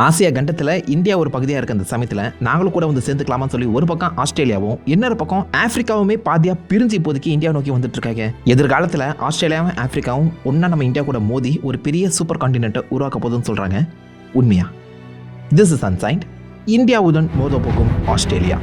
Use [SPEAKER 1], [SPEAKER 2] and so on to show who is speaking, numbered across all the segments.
[SPEAKER 1] Asia கண்டத்தில் India ஒரு பகுதியாக இருக்க அந்த சமயத்தில் நாங்களும் கூட வந்து சேர்ந்துக்கலாமான்னு சொல்லி ஒரு பக்கம் ஆஸ்திரேலியாவும் இன்னொரு பக்கம் ஆப்பிரிக்காவுமே பாதியாக பிரிஞ்சு இப்போதைக்கு இந்தியா நோக்கி வந்துட்டு இருக்காங்க. எதிர்காலத்தில் ஆஸ்திரேலியாவும் ஆப்பிரிக்காவும் ஒன்றா நம்ம இந்தியா கூட மோதி ஒரு பெரிய சூப்பர் கான்டினென்ட்டை உருவாக்க போதுன்னு சொல்கிறாங்க உண்மையா? திஸ் இஸ் அன்சைன்ட் இந்தியாவுடன் மோத போகும் ஆஸ்திரேலியா.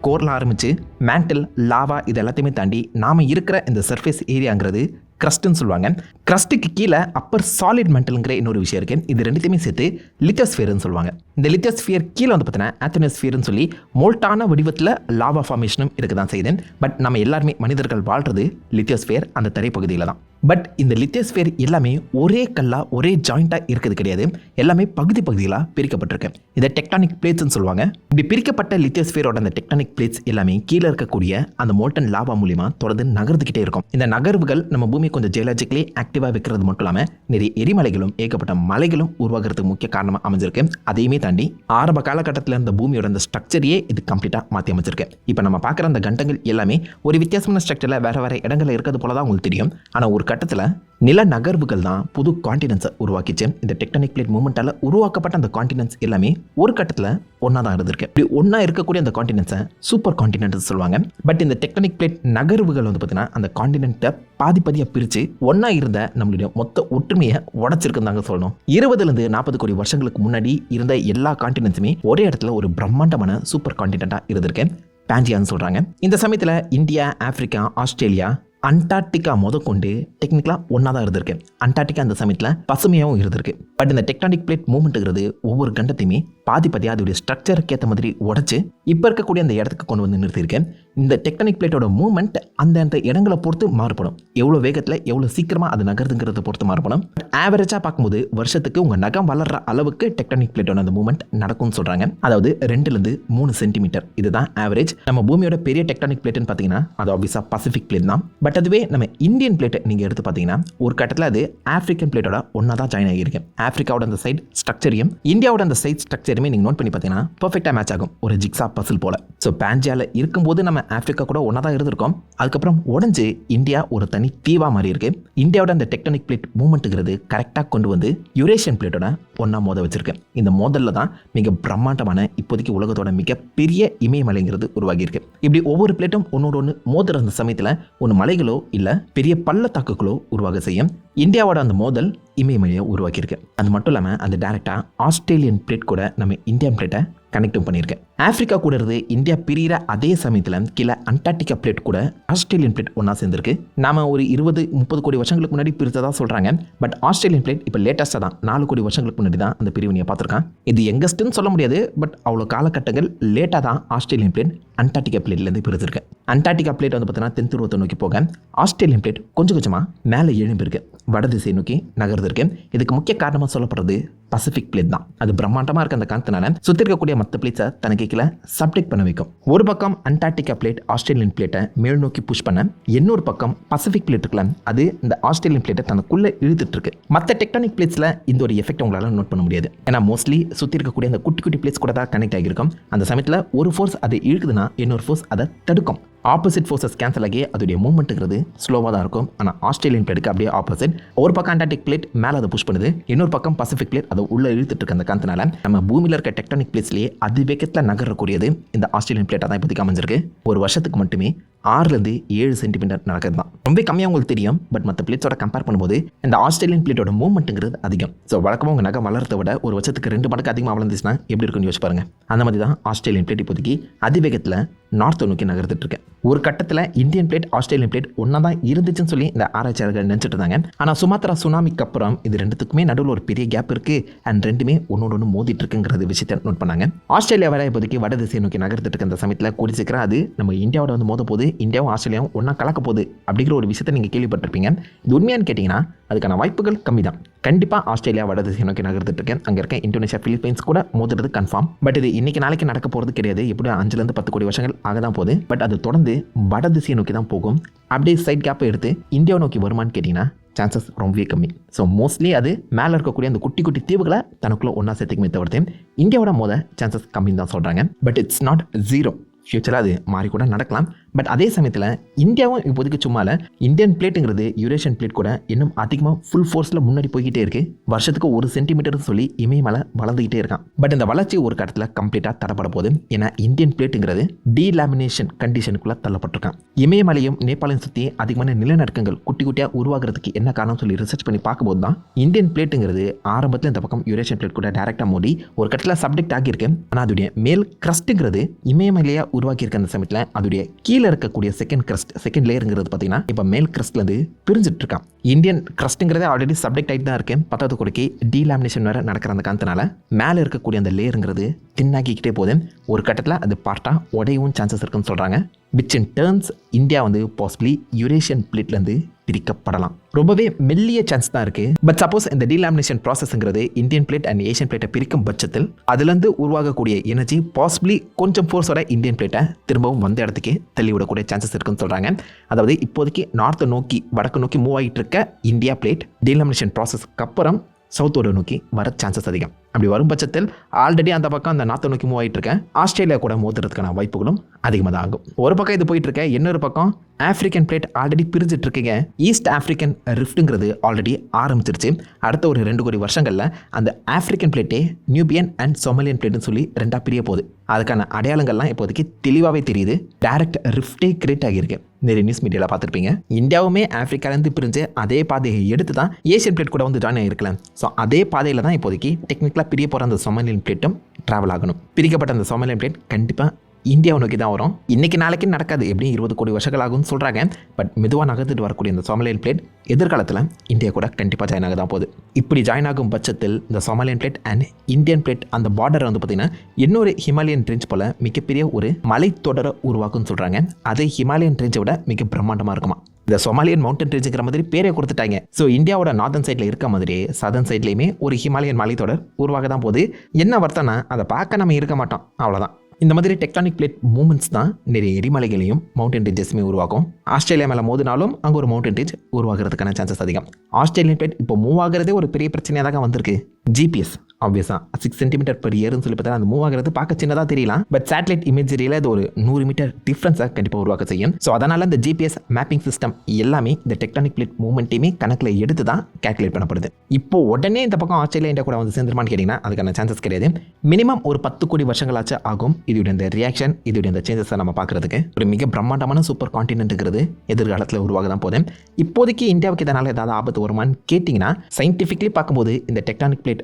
[SPEAKER 1] கோரில் ஆரம்பித்து மேண்டில் லாவா இது எல்லாத்தையுமே தாண்டி நாம் இருக்கிற இந்த சர்ஃபேஸ் ஏரியாங்கிறது க்ரஸ்ட்னு சொல்லுவாங்க. க்ரஸ்ட்டுக்கு கீழே அப்பர் சாலிட் மெண்டலுங்கிற இன்னொரு விஷயம் இருக்குது இது ரெண்டுத்தையுமே சேர்த்து லித்தோஸ்ஃபியர்னு சொல்லுவாங்க. இந்த லித்தோஸ்ஃபியர் கீழே வந்து பார்த்தீங்கன்னா ஆத்தனோஸ்ஃபியர்னு சொல்லி மோல்ட்டான வடிவத்தில் லாவா ஃபார்மேஷனும் இருக்க தான் செய்யுது. பட் நம்ம எல்லாருமே மனிதர்கள் வாழ்கிறது லித்தியோஸ்ஃபியர் அந்த தரைப்பகுதியில் தான் பட் இந்த லித்தியஸ்பியர் எல்லாமே ஒரே கல்லா ஒரே ஜாயிண்ட்டாக இருக்கிறது கிடையாது. எல்லாமே பகுதி பகுதிகளாக பிரிக்கப்பட்டிருக்கு. இதை டெக்டானிக் பிளேட்ஸ்னு சொல்லுவாங்க. இப்படி பிரிக்கப்பட்ட லித்தியஸ்பியரோட அந்த டெக்டானிக் பிளேட்ஸ் எல்லாமே கீழே இருக்கக்கூடிய அந்த மோல்டன் லாவா மூலியமாக தொடர்ந்து நகர்ந்துக்கிட்டே இருக்கும். இந்த நகர்வுகள் நம்ம பூமி கொஞ்சம் ஜியலாஜிக்கலி ஆக்டிவாக வைக்கிறது மட்டும் இல்லாமல் நிறைய எரிமலைகளும் ஏகப்பட்ட மலைகளும் உருவாகிறதுக்கு முக்கிய காரணமாக அமைஞ்சிருக்கு. அதையுமே தாண்டி ஆரம்ப காலகட்டத்தில் இருந்த பூமியோட அந்த ஸ்ட்ரக்சரையே இது கம்ப்ளீட்டாக மாற்றி அமைச்சிருக்கு இப்போ நம்ம பார்க்குற அந்த கண்டங்கள் எல்லாமே ஒரு வித்தியாசமான ஸ்ட்ரக்சரில் வேறு வேறு இடங்களில் இருக்கிறது போல தான் உங்களுக்கு தெரியும். ஆனால் ஒரு கட்டத்தில் நில நகர்வுகள் தான் புது காண்டினன்ஸை உருவாக்கிச்சு. இந்த டெக்டானிக் பிளேட் மூமெண்ட்டால் உருவாக்கப்பட்ட அந்த காண்டினன்ஸ் எல்லாமே ஒரு கட்டத்தில் ஒன்றா தான் இருந்திருக்கு. இப்படி ஒன்றா இருக்கக்கூடிய அந்த காண்டினன்ஸை சூப்பர் காண்டினென்ட் சொல்லுவாங்க. பட் இந்த டெக்டானிக் பிளேட் நகர்வுகள் வந்து பார்த்தீங்கன்னா அந்த காண்டினென்ட்டை பாதி பாதியாக பிரித்து ஒன்றா இருந்த நம்மளுடைய மொத்த ஒற்றுமையை உடச்சிருக்குன்னு தாங்க சொல்லணும். இருபதுலேருந்து நாற்பது கோடி வருஷங்களுக்கு முன்னாடி இருந்த எல்லா காண்டினன்ஸுமே ஒரே இடத்துல ஒரு பிரம்மாண்டமான சூப்பர் காண்டினென்ட்டாக இருந்திருக்கு. பேண்டியான்னு சொல்கிறாங்க இந்த சமயத்தில் இந்தியா ஆப்பிரிக்கா ஆஸ்திரேலியா அண்டார்டிகா முதற்கொண்டு டெக்னிக்கலாக ஒன்றா தான் இருந்திருக்கு. அண்டார்டிகா அந்த சமயத்தில் பசுமையாகவும் இருந்திருக்கு. பட் இந்த டெக்டானிக் பிளேட் மூவ்மெண்ட்டுங்கிறது ஒவ்வொரு கண்டத்தையுமே பாதி பாதியாக அதோடைய ஸ்ட்ரக்சருக்கு ஏற்ற மாதிரி உடச்சி இப்போ இருக்கக்கூடிய அந்த இடத்துக்கு கொண்டு வந்து நிறுத்தியிருக்கேன் இந்த டெக்டானிக் பிளேட்டோட மூவ்மெண்ட் அந்த அந்த இடங்களை பொறுத்து மாறுபடும். எவ்வளோ வேகத்தில் எவ்வளோ சீக்கிரமாக அது நகருதுங்கிறத பொறுத்து மாறுபடும். ஆவரேஜாக பார்க்கும்போது வருஷத்துக்கு உங்கள் நகம் வளர்ற அளவுக்கு டெக்டானிக் பிளேட்டோட அந்த மூவ்மெண்ட் நடக்கும்னு சொல்கிறாங்க அதாவது ரெண்டுலேருந்து மூணு சென்டிமீட்டர் இதுதான் ஆவரேஜ் நம்ம பூமியோட பெரிய டெக்டானிக் பிளேட்னு பார்த்தீங்கன்னா அது ஆப்வியஸாக பசிபிக் பிளேட் தான். பட் அதுவே நம்ம இந்தியன் பிளேட்டை நீங்கள் எடுத்து பார்த்தீங்கன்னா ஒரு கட்டத்தில் அது ஆஃப்ரிக்கன் பிளேட்டோட ஒன்றா தான் ஜாயின் ஆகியிருக்கு. ஆஃப்ரிக்காவோட அந்த சைட் ஸ்ட்ரக்சரையும் இந்தியாவோட அந்த சைட் ஸ்ட்ரக்சரையுமே நீங்கள் நோட் பண்ணி பார்த்தீங்கன்னா பர்ஃபெக்டாக மேட்ச் ஆகும். ஒரு ஜிக்ஸா பசில் போல. ஸோ பேஞ்சியாவில் இருக்கும்போது நம்ம ஆஃப்ரிக்கா கூட ஒன்றா தான் இருந்திருக்கோம். அதுக்கப்புறம் உடஞ்சு இந்தியா ஒரு தனி தீவாக மாறி இருக்கு. இந்தியாவோட அந்த டெக்டானிக் பிளேட் மூவ்மெண்ட்டுங்கிறது கரெக்டாக கொண்டு வந்து யூரேஷியன் பிளேட்டோட ஒன்றா மோத வச்சிருக்கு. இந்த மோதலில் தான் மிக பிரம்மாண்டமான இப்போதைக்கு உலகத்தோட மிகப்பெரிய இமயமலைங்கிறது உருவாகியிருக்கு. இப்படி ஒவ்வொரு பிளேட்டும் ஒன்னோட ஒன்று மோதுற அந்த சமயத்தில் ஒன்று மலைகள் இல்லை பெரிய பள்ளத்தாக்குகளோ உருவாக செய்யும் இந்தியாவோட அந்த மோதல் இமயமலையை உருவாக்கியிருக்கு. அது மட்டும் இல்லாமல் அந்த டேரெக்டாக ஆஸ்திரேலியன் பிளேட் கூட நம்ம இந்தியன் பிளேட்டை கனெக்டும் பண்ணியிருக்கேன் ஆஃப்ரிக்கா கூட இருந்து இந்தியா பிரிகிற அதே சமயத்தில் கீழே அண்டார்டிகா பிளேட் கூட ஆஸ்திரேலியன் பிளேட் ஒன்றா சேர்ந்துருக்கு. நாம் ஒரு இருபது முப்பது கோடி வருஷங்களுக்கு முன்னாடி பிரித்ததாக சொல்கிறாங்க பட் ஆஸ்திரேலியன் பிளேட் இப்போ லேட்டஸ்ட்டாக தான். நாலு கோடி வருஷங்களுக்கு முன்னாடி தான் அந்த பிரிவினையை பார்த்துருக்கான். இது எங்கஸ்ட்டுன்னு சொல்ல முடியாது. பட் அவ்வளோ காலகட்டங்கள் லேட்டாக தான் ஆஸ்திரேலியன் பிளேட் அண்டார்டிகா பிளேட்லேருந்து பிரிச்சிருக்கு அண்டார்டிகா பிளேட் வந்து பார்த்தீங்கன்னா தென் துருவத்தை நோக்கி போக ஆஸ்திரேலியன் பிளேட் கொஞ்சம் கொஞ்சமாக மேலே எழும்பியிருக்கு. வடதிசை நோக்கி நகர்ந்து இருக்கு இதுக்கு முக்கிய காரணமாக சொல்லப்படுறது பசிபிக் பிளேட் தான். அது பிரம்மாண்டமாக இருக்க அந்த காரணத்தினால சுற்றி இருக்கக்கூடிய மற்ற பிளேட்ஸை தனக்கு கீழே சப்டெக்ட் பண்ண வைக்கும். ஒரு பக்கம் அண்டார்டிகா பிளேட் ஆஸ்திரேலியன் பிளேட்டை மேல் நோக்கி புஷ் பண்ண இன்னொரு பக்கம் பசிபிக் பிளேட் இருக்குல்ல அது இந்த ஆஸ்திரேலியன் பிளேட்டை தனக்குள்ளே இழுத்துட்டு இருக்கு. மற்ற டெக்டானிக் பிளேட்ஸில் இந்த ஒரு எஃபெக்ட் உங்களால் நோட் பண்ண முடியாது. ஏன்னா மோஸ்ட்லி சுற்றி இருக்கக்கூடிய அந்த குட்டி குட்டி பிளேட்ஸ் கூட தான் கனெக்ட் ஆகியிருக்கும். அந்த சமயத்தில் ஒரு ஃபோர்ஸ் அதை இழுக்குதுன்னா இன்னொரு ஃபோர்ஸ் அதை தடுக்கும். ஆப்போசிட் ஃபோர்ஸஸ் கேன்சல் ஆகி அதோடைய மூவ்மெண்ட்டுங்கிறது ஸ்லோவாக தான் இருக்கும். ஆனால் ஆஸ்திரேலியன் பிளேடுக்கு அப்படியே ஆப்போசிட் ஒரு பக்கம் அண்டார்டிக் பிளேட் மேலே அதை புஷ் பண்ணுது. இன்னொரு பக்கம் பசிபிக் பிளேட் அதை உள்ள இழுத்துட்டு இருக்க அந்த காரணத்தினால நம்ம பூமியில் இருக்க டெக்டானிக் பிளேட்ஸ்லேயே அதிவேகத்தில் நகரக்கூடியது இந்த ஆஸ்திரேலியன் பிளேட்டாக தான் இப்போதைக்கு அமைஞ்சிருக்கு. ஒரு வருஷத்துக்கு மட்டுமே ஆறுலேருந்து ஏழு சென்டிமீட்டர் நடக்கிறது தான். ரொம்ப கம்மியாக உங்களுக்கு தெரியும் பட் மற்ற பிளேட்ஸோட கம்பேர் பண்ணும்போது இந்த ஆஸ்திரேலியன் பிளேட்டோட மூவ்மெண்ட்டுங்கிறது அதிகம். ஸோ வழக்கமாக உங்கள் நகை வளர்த்த விட ஒரு வருஷத்துக்கு ரெண்டு மடக்கு அதிகமாக வளர்ந்துச்சுன்னா எப்படி இருக்குன்னு யோசிச்சு பாருங்க. அந்த மாதிரி தான் ஆஸ்திரேலியன் பிளேட் இப்போதைக்கு அதிவேகத்தில் நார்த்தை நோக்கி நகர்ந்துட்டு இருக்கேன் ஒரு கட்டத்தில் இந்தியன் பிளேட் ஆஸ்திரேலியன் பிளேட் ஒன்றா தான் இருந்துச்சுன்னு சொல்லி இந்த ஆராய்ச்சியாளர்கள் நினச்சிட்டு இருந்தாங்க ஆனால் சுமாத்ரா சுனாமிக்கு அப்புறம் இது ரெண்டுத்துக்குமே நடுவில் ஒரு பெரிய கேப் இருக்குது அண்ட் ரெண்டுமே ஒன்னோட ஒன்று மோதிட்டு இருக்குங்கிறது விஷயத்தை நோட் பண்ணாங்க. ஆஸ்திரேலியா வர இப்போதைக்கு வடதிசை நோக்கி நகர்த்துட்டு இருக்க அந்த சமயத்தில் கூடி சீக்கிரம் அது நம்ம இந்தியாவோட வந்து மோத போது இந்தியாவும் ஆஸ்திரேலியாவும் ஒன்றா கலக்க போகுது அப்படிங்கிற ஒரு விஷயத்தை நீங்கள் கேள்விப்பட்டிருப்பீங்க. இது உண்மையான்னு கேட்டிங்கன்னா அதுக்கான வாய்ப்புகள் கம்மி தான் கண்டிப்பாக ஆஸ்திரேலியா வடதிசை நோக்கி நகர்ந்துட்டு இருக்கேன். அங்கே இருக்க இந்தோனேஷியா பிலிப்பைன்ஸ் கூட மோதுறது கன்ஃபார்ம் பட் இது இன்னைக்கு நாளைக்கு நடக்க போகிறது கிடையாது. எப்படி அஞ்சுலேருந்து பத்து கோடி வருஷங்கள் ஆக தான் போகுது. பட் அது தொடர்ந்து வட திசையை நோக்கி தான் போகும். அப்படியே சைட் கேப்பை எடுத்து இந்தியாவை நோக்கி வருமான்னு கேட்டிங்கன்னா சான்சஸ் ரொம்பவே கம்மி. ஸோ மோஸ்ட்லி அது மேலே இருக்கக்கூடிய அந்த குட்டி குட்டி தீவுகளை தனக்குள்ளே ஒன்றா சேர்த்துக்குமே தவிர்த்து இந்தியாவோட மோத சான்சஸ் கம்மின்னு தான் சொல்கிறாங்க பட் இட்ஸ் நாட் ஜீரோ ஃப்யூச்சரில் அது மாறி கூட நடக்கலாம். பட் அதே சமயத்தில் இந்தியாவும் இப்போதைக்கு சும்மால இந்தியன் பிளேட்டுங்கிறது யூரேஷியன் பிளேட் கூட இன்னும் அதிகமாக ஃபுல் ஃபோர்ஸில் முன்னாடி போய்கிட்டே இருக்கு. வருஷத்துக்கு ஒரு சென்டிமீட்டர் சொல்லி இமயமலை வளர்ந்துகிட்டே இருக்கான் பட் இந்த வளர்ச்சி ஒரு கட்டத்தில் கம்ப்ளீட்டாக தடப்பட போகுது. ஏன்னா இந்தியன் பிளேட்டுங்கிறது டீலாமினேஷன் கண்டிஷனுக்குள்ளே தள்ளப்பட்டிருக்கான் இமயமலையும் நேபாளையும் சுற்றி அதிகமான நிலநடுக்கங்கள் குட்டி குட்டியாக உருவாகிறதுக்கு என்ன காரணம் சொல்லி ரிசர்ச் பண்ணி பார்க்கும்போது தான் இந்தியன் பிளேட்டுங்கிறது ஆரம்பத்தில் இந்த பக்கம் யூரேஷியன் பிளேட் கூட டேரெக்டாக மோடி ஒரு கட்டத்தில் சப்ஜெக்ட் ஆகியிருக்கு. ஆனால் அதோடைய மேல் கிரஸ்ட்டுங்கிறது இமயமலையாக உருவாக்கியிருக்க அந்த சமயத்தில் அதோடைய கீழே இருக்கக்கூடிய செகண்ட் கிரஸ்ட் செகண்ட் லேயருங்கிறது பார்த்தீங்கன்னா இப்போ மேல் கிரஸ்ட்லேருந்து பிரிஞ்சுட்டு இருக்கான் இந்தியன் கிரஸ்ட்டுங்கிறதே ஆல்ரெடி சப்ஜெக்ட் ஆகிட்டு தான் இருக்கேன் பத்தாவது கொடுக்கி டீலாமினேஷன் வேறு நடக்கிற அந்த காரணத்தினால மேலே இருக்கக்கூடிய அந்த லேயருங்கிறது தின்னாக்கிக்கிட்டே போதும் ஒரு கட்டத்தில் அது பார்ட்டாக உடையவும் சான்சஸ் இருக்குன்னு சொல்கிறாங்க விச் இன் டேர்ன்ஸ் இந்தியா வந்து பாசிபிளி யூரேஷியன் பிளேட்லேருந்து பிரிக்கப்படலாம். ரொம்பவே மெல்லிய சான்ஸ் தான் இருக்குது பட் சப்போஸ் இந்த டீலாமினேஷன் ப்ராசஸ்ங்கிறது இந்தியன் பிளேட் அண்ட் ஏஷியன் பிளேட்டை பிரிக்கும் பட்சத்தில் அதுலேருந்து உருவாகக்கூடிய எனர்ஜி பாசிபிளி கொஞ்சம் ஃபோர்ஸோட இந்தியன் பிளேட்டை திரும்பவும் வந்த இடத்துக்கே தள்ளிவிடக்கூடிய சான்சஸ் இருக்குன்னு சொல்கிறாங்க அதாவது இப்போதைக்கு நார்த்தை நோக்கி வடக்கு நோக்கி மூவ் ஆகிட்டு இருக்க இந்தியா பிளேட் டீலாமினேஷன் ப்ராசஸ்க்கு அப்புறம் சவுத்தோட நோக்கி வர சான்சஸ் அதிகம். அப்படி வரும் பட்சத்தில் ஆல்ரெடி அந்த பக்கம் அந்த நாற்று நோக்கி மூவ் ஆகிட்டு இருக்கேன். ஆஸ்திரேலியா கூட மோதுறதுக்கான வாய்ப்புகளும் அதிகமாக தான் ஆகும். ஒரு பக்கம் இது போயிட்டு இருக்கேன் இன்னொரு பக்கம் ஆஃப்ரிக்கன் பிளேட் ஆல்ரெடி பிரிஞ்சிட்டு இருக்கீங்க. ஈஸ்ட் ஆஃப்ரிக்கன் ரிஃப்ட்டுங்கிறது ஆல்ரெடி ஆரம்பிச்சிருச்சு. அடுத்த ஒரு ரெண்டு கோடி வருஷங்களில் அந்த ஆஃப்ரிக்கன் பிளேட்டே நியூபியன் அண்ட் சொமலியன் பிளேட்னு சொல்லி ரெண்டாக பிரிய போகுது. அதுக்கான அடையாளங்கள்லாம் இப்போதைக்கு தெளிவாகவே தெரியுது. டைரக்ட் ரிஃப்டே கிரியேட் ஆகியிருக்கு. நிறைய நியூஸ் மீடியாவில் பார்த்துருப்பீங்க. இந்தியாவுமே ஆஃப்ரிக்காலேருந்து பிரிஞ்சு அதே பாதையை எடுத்து தான் ஏஷியன் பிளேட் கூட வந்து ஜாயின் ஆகிருக்கலாம் ஸோ அதே பாதையில் தான் இப்போதைக்கு டெக்னிக்கலாக பிரிய போகிற அந்த சோமாலியன் பிளேட்டும் ட்ராவல் ஆகணும். பிரிக்கப்பட்ட அந்த சோமாலியன் பிளேட் கண்டிப்பாக இந்தியாவை நோக்கி தான் வரும். இன்றைக்கி நாளைக்கு நடக்காது. எப்படியும் இருபது கோடி வருஷங்கள் ஆகும்னு சொல்கிறாங்க பட் மெதுவாக நகர்ந்துட்டு வரக்கூடிய இந்த சோமாலியன் பிளேட் எதிர்காலத்தில் இந்தியா கூட கண்டிப்பாக ஜாயின் ஆக தான் போகுது. இப்படி ஜாயின் ஆகும் பட்சத்தில் இந்த Somalian plate and Indian plate அந்த பார்டரை வந்து பார்த்திங்கன்னா இன்னொரு ஹிமாலயன் ரேஞ்ச் போல் மிகப்பெரிய ஒரு மலைத்தொடரை உருவாக்கும்னு சொல்கிறாங்க அதே ஹிமாலயன் ரேஞ்சை விட மிக பிரம்மாண்டமாக இருக்குமா? இந்த சொமாலியன் மவுண்டன் ரேஞ்சுங்கிற மாதிரி பேரே கொடுத்துட்டாங்க. ஸோ இந்தியாவோட நார்தன் சைடில் இருக்க மாதிரி சதன் சைட்லேயுமே ஒரு ஹிமாலயன் மலைத்தொடர் உருவாக தான் போகுது. என்ன வருத்தம்னா அதை பார்க்க நம்ம இருக்க மாட்டோம். அவ்வளோதான் இந்த மாதிரி டெக்டானிக் பிளேட் மூமெண்ட்ஸ் தான் நிறைய எரிமலைகளையும் மவுண்டன் ரேஞ்சஸுமே உருவாக்கும். ஆஸ்திரேலியா மேலே மோதினாலும் அங்கே ஒரு மவுண்டன் ரேஞ்ச் உருவாகிறதுக்கான சான்சஸ் அதிகம். ஆஸ்திரேலியன் பிளேட் இப்போ மூவ் ஆகிறதே ஒரு பெரிய பிரச்சனையாக தான் வந்திருக்கு ஜிபிஎஸ் ஆப்வியஸாக சிக்ஸ் சென்டிமீட்டர் per இயர்னு சொல்லி பார்த்தா அந்த மூவ் ஆகிறது பார்க்க சின்னதாக தெரியலாம். பட் சேட்டலைட் இமேஜரியில் இது ஒரு நூறு மீட்டர் டிஃப்ரென்ஸாக கண்டிப்பாக உருவாக்க செய்யும். ஸோ அதனால் இந்த ஜிபிஎஸ் மேப்பிங் சிஸ்டம் எல்லாமே இந்த டெக்டானிக் பிளேட் மூவ்மெண்ட்டையுமே கணக்கில் எடுத்து தான் கேல்குலேட் பண்ணப்படுது. இப்போ உடனே இந்த பக்கம் ஆஸ்திரேலியா இந்தியா கூட வந்து சேர்ந்துருமான்னு கேட்டிங்கன்னா அதுக்கான சான்சஸ் கிடையாது. மினிமம் ஒரு பத்து கோடி வருஷங்களாச்சும் ஆகும் இதோடைய இந்த ரியாக்ஷன் இதோடைய இந்த சேஞ்சஸை நம்ம பார்க்குறதுக்கு. ஒரு மிக பிரம்மாண்டமான சூப்பர் காண்டினென்ட்டுங்கிறது எதிர்காலத்தில் உருவாக தான் போதும் இப்போதைக்கு இந்தியாவுக்கு இதனால் ஏதாவது ஆபத்து வருமான்னு கேட்டிங்கன்னா சயின்டிஃபிக்லி பார்க்கும்போது இந்த டெக்டானிக் பிளேட்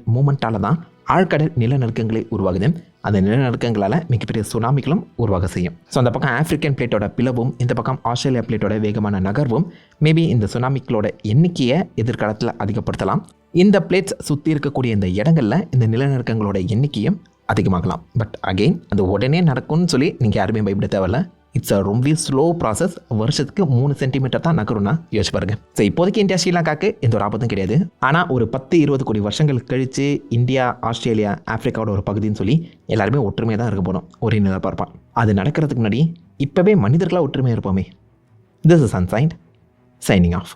[SPEAKER 1] தான் ஆழ்கடல் நிலநடுக்கங்களே உருவாகுது அந்த நிலநடுக்கங்களால் மிகப்பெரிய சுனாமிகளும் உருவாக செய்யும். ஸோ அந்த பக்கம் ஆப்பிரிக்கன் பிளேட்டோட பிளவும் இந்த பக்கம் ஆஸ்திரேலியா பிளேட்டோட வேகமான நகர்வும் மேபி இந்த சுனாமிகளோட எண்ணிக்கையை எதிர்காலத்தில் அதிகப்படுத்தலாம். இந்த பிளேட்ஸ் சுற்றி இருக்கக்கூடிய இந்த இடங்களில் இந்த நிலநடுக்கங்களோட எண்ணிக்கையும் அதிகமாகலாம். பட் அகெயின் அது உடனே நடக்கும்னு சொல்லி நீங்கள் யாருமே பயப்பட தேவையில்ல. இட்ஸ் அ ரொம்ப ஸ்லோ ப்ராசஸ் வருஷத்துக்கு மூணு சென்டிமீட்டர் தான் நகரும்னா யோசிச்சு பாருங்க. ஸோ இப்போதைக்கு இந்தியா ஸ்ரீலங்காக்கு எந்த ஒரு ஆபத்தும் கிடையாது. ஆனால் ஒரு பத்து இருபது கோடி வருஷங்கள் கழித்து இந்தியா ஆஸ்திரேலியா ஆஃப்ரிக்காவோட ஒரு பகுதின்னு சொல்லி எல்லாருமே ஒற்றுமையாக தான் இருக்க போனோம் ஒரே நிலை பார்ப்பான் அது நடக்கிறதுக்கு முன்னாடி இப்போவே மனிதர்களாக ஒற்றுமையாக இருப்போமே. This is ancient signing off